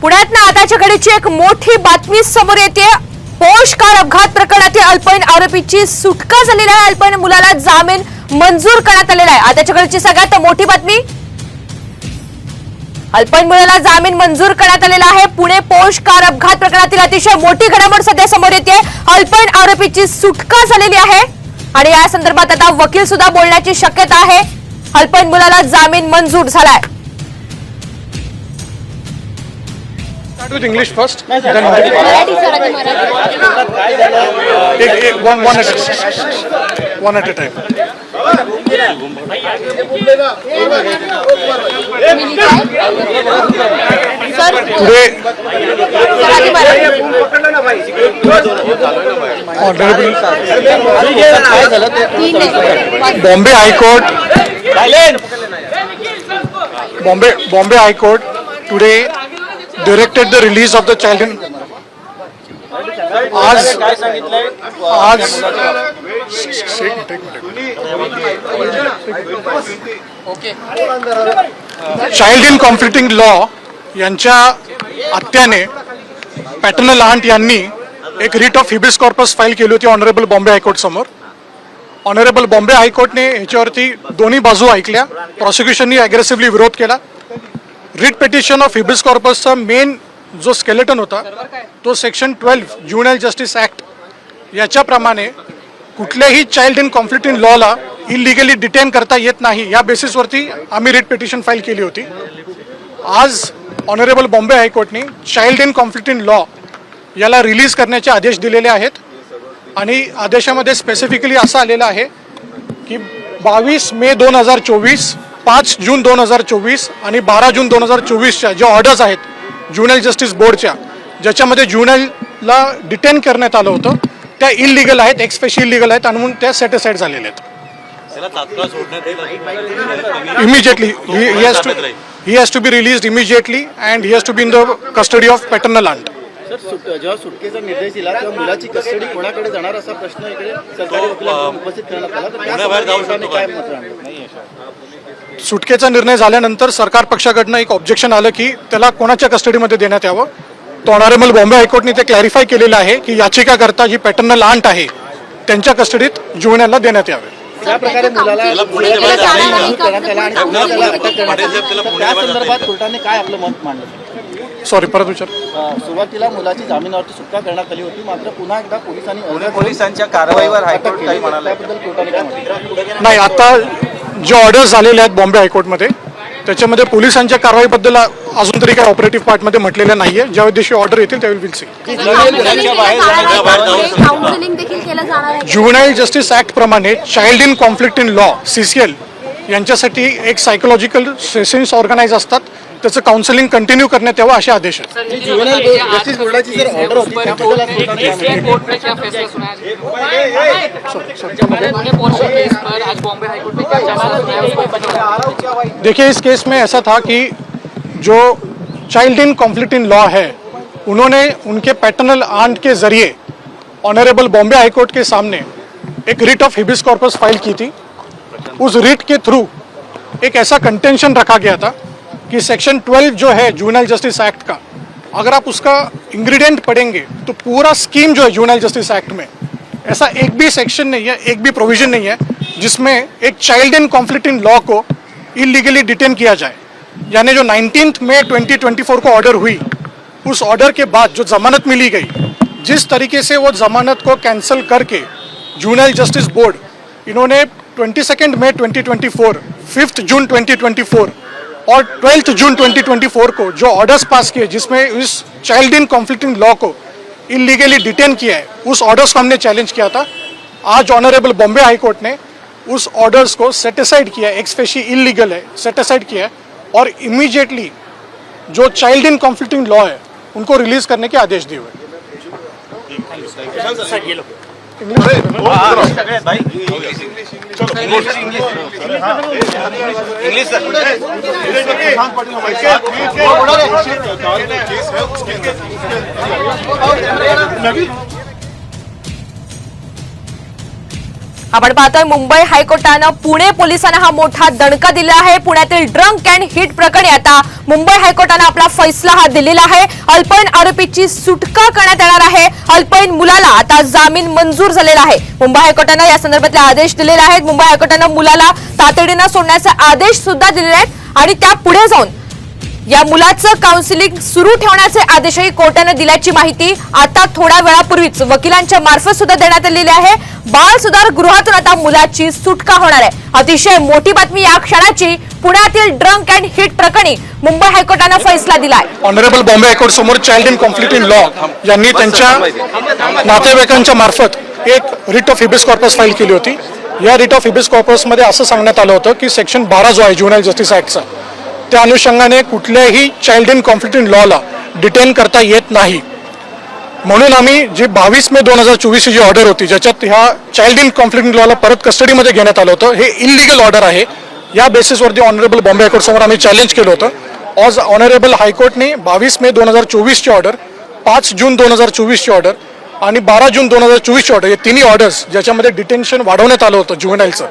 पुण्यात ना आताच्या घडीची एक मोठी बातमी समोर येते. पोष कार अपघात प्रकरणातील अल्पवयीन आरोपीची सुटका झालेली आहे. अल्पवयीन मुलाला जामीन मंजूर करण्यात आलेला आहे. आताच्या घडीची सगळ्यात मोठी बातमी. अल्पवयीन मुलाला जामीन मंजूर करण्यात आलेला आहे. पुणे पोष कार अपघात प्रकरणातील अतिशय मोठी घडामोड सध्या समोर येते. अल्पवयीन आरोपीची सुटका झालेली आहे. आणि या संदर्भात आता वकील सुद्धा बोलण्याची शक्यता आहे. अल्पवयीन मुलाला जामीन मंजूर झालाय. with English first. Then take, take one, one at a one at a time. Oh, Bombay High Court, Bombay High Court. Today directed the release of the child आज आज चाइल्ड इन कॉन्फ्लिक्टिंग लॉ यांच्या आत्याने paternal aunt यांनी एक writ of habeas corpus file केली होती honourable Bombay high court समोर. Honourable Bombay हायकोर्टने ह्याच्यावरती दोन्ही बाजू ऐकल्या. प्रॉसिक्युशननी अग्रेसिव्हली विरोध केला. रिट पेटिशन ऑफ हिबिस कॉर्पसचा मेन जो स्केलेटन होता तो section twelve juvenile justice act याच्याप्रमाणे कुठल्याही चाइल्ड इन कॉन्फ्लिक्ट इन लॉला इलिगली डिटेन करता येत नाही या बेसिसवरती आम्ही रिट पिटिशन फाईल केली होती. आज honourable Bombay हायकोर्टने child in conflict in law याला रिलीज करण्याचे आदेश दिलेले आहेत. आणि आदेशामध्ये स्पेसिफिकली असं आलेलं आहे की बावीस मे दोन हजार चोवीस पाच जून दोन हजार चोवीस आणि बारा जून दोन हजार चोवीसच्या ज्या ऑर्डर्स आहेत ज्युनल जस्टिस बोर्डच्या ज्याच्यामध्ये ज्युनलला डिटेन करण्यात आलं होतं त्या इलिगल आहेत एक्सपेशल इलिगल आहेत आणि म्हणून त्या सेटिसाईड झालेल्या आहेत. has to he has to be released immediately and he has to be in the custody of paternal aunt. Sir सुट जेव्हा सुटकेचा निर्देश दिला तेव्हा मुलाची कस्टडी कोणाकडे जाणार असा प्रश्न इकडे सरकारी उपस्थित करण्यात आला. तर सुटकेचा निर्णय झाल्यानंतर सरकार पक्षाकडनं एक ऑब्जेक्शन आलं की त्याला कोणाच्या कस्टडीमध्ये देण्यात यावं? तो ऑनरेबल बॉम्बे हायकोर्टने ते क्लॅरिफाय केलेलं आहे की याचिकाकर्ता जी पॅटर्नल आंट आहे त्यांच्या कस्टडीत जुवण्याला देण्यात यावे. ज्या प्रकारे मुलाला त्या संदर्भात कोर्टाने काय आपलं मत मांडलं? सॉरी परत विचार. सुरुवातीला मुलाची जामिनावरती सुटका करण्यात आली होती मात्र पुन्हा एकदा पोलिसांनी पोलिसांच्या कारवाईवर हायकोर्ट. काही म्हणाले. नाही आता जे ऑर्डर्स झालेले आहेत बॉम्बे हायकोर्टमध्ये त्याच्यामध्ये पोलिसांच्या कारवाईबद्दल अजून तरी काही ऑपरेटिव्ह पार्टमध्ये म्हटलेलं नाहीये. ज्या दिवशी ऑर्डर येतील त्यावेळी ज्युनाईल जस्टिस ॲक्ट प्रमाणे child in conflict in law C C L यांच्यासाठी एक सायकोलॉजिकल सेशन्स ऑर्गनाईज असतात. त्याचं काउन्सिलिंग कंटिन्यू करण्यात यावं असे आदेश आहेत। देखिए इस केस में ऐसा था कि जो child in conflict in law है उन्होंने उनके पैटर्नल आंट के ज़रिए ऑनरेबल बॉम्बे हाईकोर्ट के सामने एक writ of habeas corpus file की थी। उस रिट के थ्रू एक ऐसा कंटेंशन रखा गया था कि सेक्शन 12 जो है जूनल जस्टिस एक्ट का, अगर आप उसका इंग्रेडिएंट पढ़ेंगे तो पूरा स्कीम जो है जूनल जस्टिस एक्ट में, ऐसा एक भी सेक्शन नहीं है, एक भी प्रोविज़न नहीं है, जिसमें एक child in conflict in law को इलीगली डिटेन किया जाए। यानी जो 19th मई 2024 को ऑर्डर हुई, उस ऑर्डर के बाद जो जमानत मिली गई, जिस तरीके से वो जमानत को कैंसिल करके जूनल जस्टिस बोर्ड इन्होंने 22nd मई 2024 5th जून 2024 और 12th जून 2024 को जो ऑर्डर्स पास किए, जिसमें इस चाइल्ड इन कॉन्फ्लिक्टिंग लॉ को इलीगली डिटेन किया है, उस ऑर्डर्स को हमने चैलेंज किया था। आज ऑनरेबल बॉम्बे हाईकोर्ट ने उस ऑर्डर्स को सेटिसाइड किया एक्सपेशी इलीगल है सेटिसाइड किया और इमीडिएटली जो चाइल्ड इन कॉन्फ्लिक्टिंग लॉ है, उनको रिलीज़ करने के आदेश दिए हुए इंग्लिश आपण पाहतोय मुंबई हायकोर्टानं पुणे पोलिसांना हा मोठा दणका दिला आहे. पुण्यातील ड्रंक अँड हिट प्रकरणी आता मुंबई हायकोर्टानं आपला फैसला हा दिलेला आहे. अल्पईन आरोपीची सुटका करण्यात येणार आहे. अल्पईन मुलाला आता जामीन मंजूर झालेला आहे. मुंबई हायकोर्टानं या संदर्भातले आदेश दिलेले आहेत. मुंबई हायकोर्टानं मुलाला तातडीनं सोडण्याचे आदेश सुद्धा दिलेले आहेत आणि त्या पुढे जाऊन या मुलाचं काउन्सिलिंग सुरू ठेवण्याचे आदेशही कोर्टानं दिल्याची माहिती आता थोड्या वेळापूर्वीच वकिलांच्या मार्फत सुद्धा देण्यात आलेली आहे. बाल सुधार गृहातून आता मुलाची सुटका होणार आहे. अतिशय मोठी बातमी या क्षणाची पुण्यातील ड्रंक अँड हिट प्रकरणी मुंबई हायकोर्टानं फैसला दिलाय. ऑनरेबल बॉम्बे हायकोर्ट समोर child in conflict in law यांनी त्यांच्या नातेवाईकांच्या मार्फत एक writ of habeas corpus file केली होती. या रिट ऑफ हिबिस कॉर्पसमध्ये असं सांगण्यात आलं होतं की सेक्शन बारा जो आहे ज्युनाईल जस्टिस ॲक्टचा त्या अनुषंगाने कुठल्याही चाइल्ड इन कॉन्फ्लिक्ट इन लॉला डिटेन करता येत नाही. म्हणून आम्ही जी बावीस मे दोन हजार चोवीसची जी ऑर्डर होती ज्याच्यात ह्या चाइल्ड इन कॉन्फ्लिक्ट इन लॉला परत कस्टडीमध्ये घेण्यात आलं होतं हे इलिगल ऑर्डर आहे. या बेसिसवरती ऑनरेबल बॉम्बे हायकोर्ट समोर आम्ही चॅलेंज केलं होतं. ऑज ऑनरेबल हायकोर्टने बावीस मे दोन हजार चोवीसची ऑर्डर पाच जून दोन हजार चोवीसची ऑर्डर आणि बारा जून दोन हजार चोवीसची ऑर्डर हे तिन्ही ऑर्डर्स ज्याच्यामध्ये डिटेन्शन वाढवण्यात आलं होतं जुवेनाईलचं